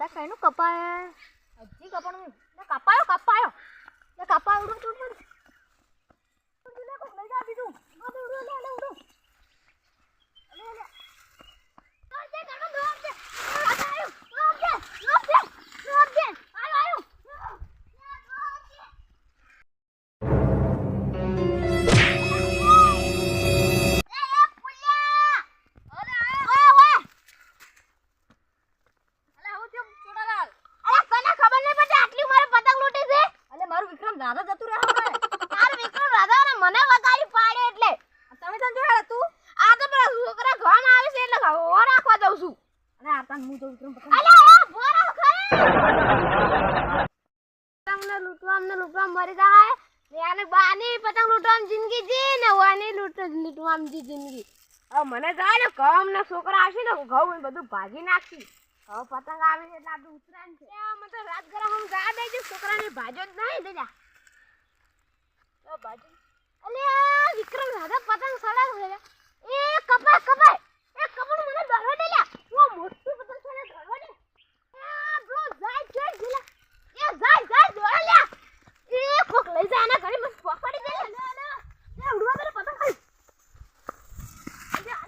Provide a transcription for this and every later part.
કઈનું કપાય. હજી કપાણું કપાયો કપાયો. કપાયો ઉડો ઉડો. છોકરા આવે છે એટલે ઘો રાખવા દઉં છું. અને આ તને હું તો વિક્રમ પતંગ અલે આ ખરે. તમને લૂંટવા અમને લૂંટવા મરી જાય યાને બાની પતંગ લૂંટવાની જિંદગી જી ને વાની લૂંટ લૂંટવાની જી જિંદગી. હવે મને જાય ને કમ ને છોકરા આવશે ને ઘઉં બધું ભાગી નાખી હવે પતંગ આવે છે એટલે આપણે ઉતરાયણ છે. મને તો રાત ગરમ હમ જા દેજો છોકરાની ભાજો જ નહીં દેજા. તો ભાજો અલે આ વિક્રમ દાદા પતંગ સડા છે એ કપાય કપાય એ કપડ મને દરવા દે લ્યા ઓ મોટું પતંગ સડા દરવા દે આ બ્રો જાય જાય દિલા એ જાય જાય દોડા લ્યા એ કોક લઈ જાય આના ઘરે મને પકડી દે લે લે લે ઉડવા દે પતંગ ખાઈ અલ્યા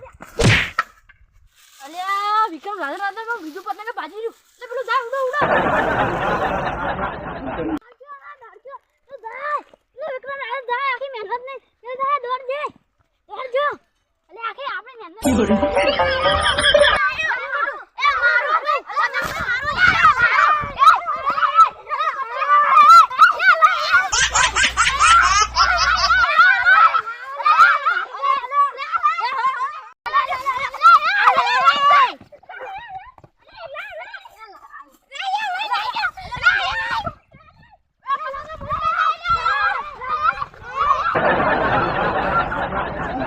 અલ્યા અલ્યા રાધે રાધે માં બીજું પતંગ બાજી રહ્યું એટલે પેલું જાય ઉડો ઉડો. દોડ દે. દોડજો. એટલે આખી આપણી મહેનત.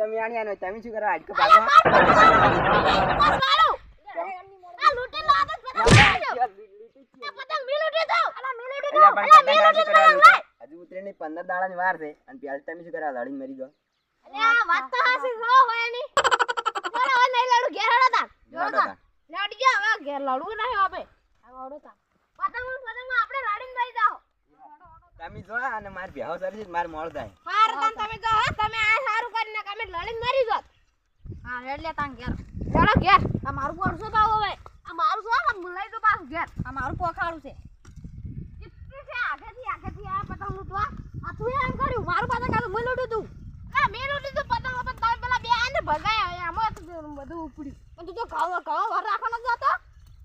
આપણે નો હાડકો તમે શું કરવા કરવા લૂંટો? હજુ ઉતરેની પંદર દાડાની વાર છે. તમે શું કરવા લડીને મરી ગયો લડો તા. તમે જો અને માર ભેહો સરી માર થાય. તમે કહો. તમે આ સારું કરીને તમે લડી મરી જાત હા એટલે તાન ઘેર. ચાલો ઘેર. આ મારું પડશે પાવ હવે આ મારું છે આ મુલાઈ તો પાછું ઘેર આ મારું પોખાડું છે કેટલી છે આગેથી આગેથી આ પતંગ લૂંટવા આ તું એમ કર્યું મારું પતંગ આ તો મેં લૂંટ્યું તું આ મેં લૂંટ્યું તું પતંગ પણ તમે પેલા બે આને ભગાયા આમાં તો બધું ઉપડ્યું પણ તું તો ઘઉં ઘઉં વર રાખવા નથી જતો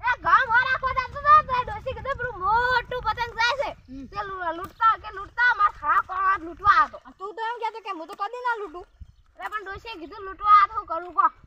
એ ઘઉં વર રાખવા જતો તો તે ડોસી કીધું પેલું મોટું પતંગ જાય છે તે લૂ- લૂંટતા કે લૂંટતા માર ખા કોણ લૂંટવા હતો તું તો એમ કહેતો કે હું તો કદી ના લૂંટું અરે પણ ડોસીએ કીધું લૂંટવા આ તો કરું કો.